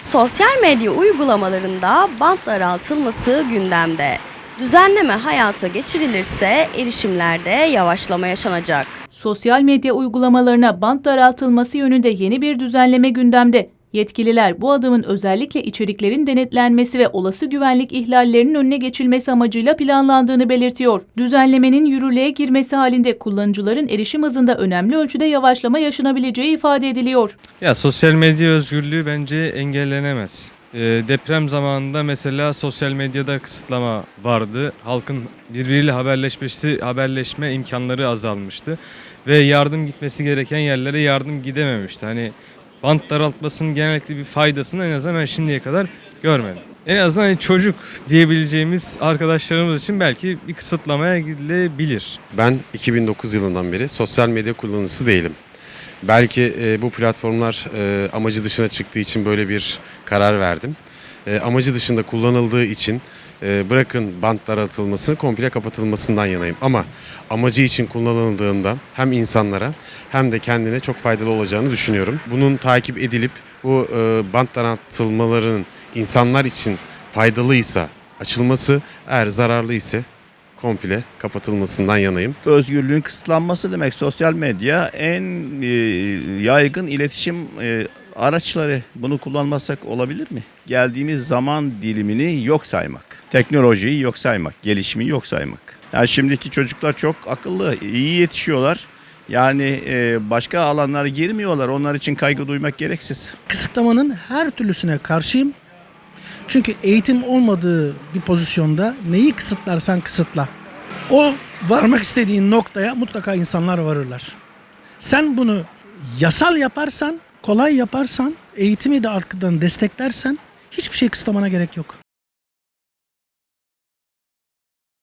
Sosyal medya uygulamalarında bant daraltılması gündemde. Düzenleme hayata geçirilirse erişimlerde yavaşlama yaşanacak. Sosyal medya uygulamalarına bant daraltılması yönünde yeni bir düzenleme gündemde. Yetkililer bu adımın özellikle içeriklerin denetlenmesi ve olası güvenlik ihlallerinin önüne geçilmesi amacıyla planlandığını belirtiyor. Düzenlemenin yürürlüğe girmesi halinde kullanıcıların erişim hızında önemli ölçüde yavaşlama yaşanabileceği ifade ediliyor. Ya sosyal medya özgürlüğü bence engellenemez. Ee, deprem zamanında mesela sosyal medyada kısıtlama vardı. Halkın birbiriyle haberleşmesi, haberleşme imkanları azalmıştı. Ve yardım gitmesi gereken yerlere yardım gidememişti. Hani bant daraltmasının genellikle bir faydasını en azından ben şimdiye kadar görmedim. En azından hani çocuk diyebileceğimiz arkadaşlarımız için belki bir kısıtlamaya gidilebilir. Ben 2009 yılından beri sosyal medya kullanıcısı değilim. Belki e, bu platformlar e, amacı dışına çıktığı için böyle bir karar verdim. E, amacı dışında kullanıldığı için e, bırakın bant daraltılmasını komple kapatılmasından yanayım. Ama amacı için kullanıldığında hem insanlara hem de kendine çok faydalı olacağını düşünüyorum. Bunun takip edilip bu e, bant daraltılmaların insanlar için faydalıysa açılması, eğer zararlı ise komple kapatılmasından yanayım. özgürlüğün kısıtlanması demek sosyal medya en e, yaygın iletişim e, araçları. Bunu kullanmasak olabilir mi? Geldiğimiz zaman dilimini yok saymak, teknolojiyi yok saymak, gelişimi yok saymak. Yani şimdiki çocuklar çok akıllı, iyi yetişiyorlar. Yani e, başka alanlara girmiyorlar. Onlar için kaygı duymak gereksiz. kısıtlamanın her türlüsüne karşıyım. Çünkü eğitim olmadığı bir pozisyonda neyi kısıtlarsan kısıtla. O varmak istediğin noktaya mutlaka insanlar varırlar. Sen bunu yasal yaparsan, kolay yaparsan, eğitimi de arkadan desteklersen hiçbir şey kısıtlamana gerek yok.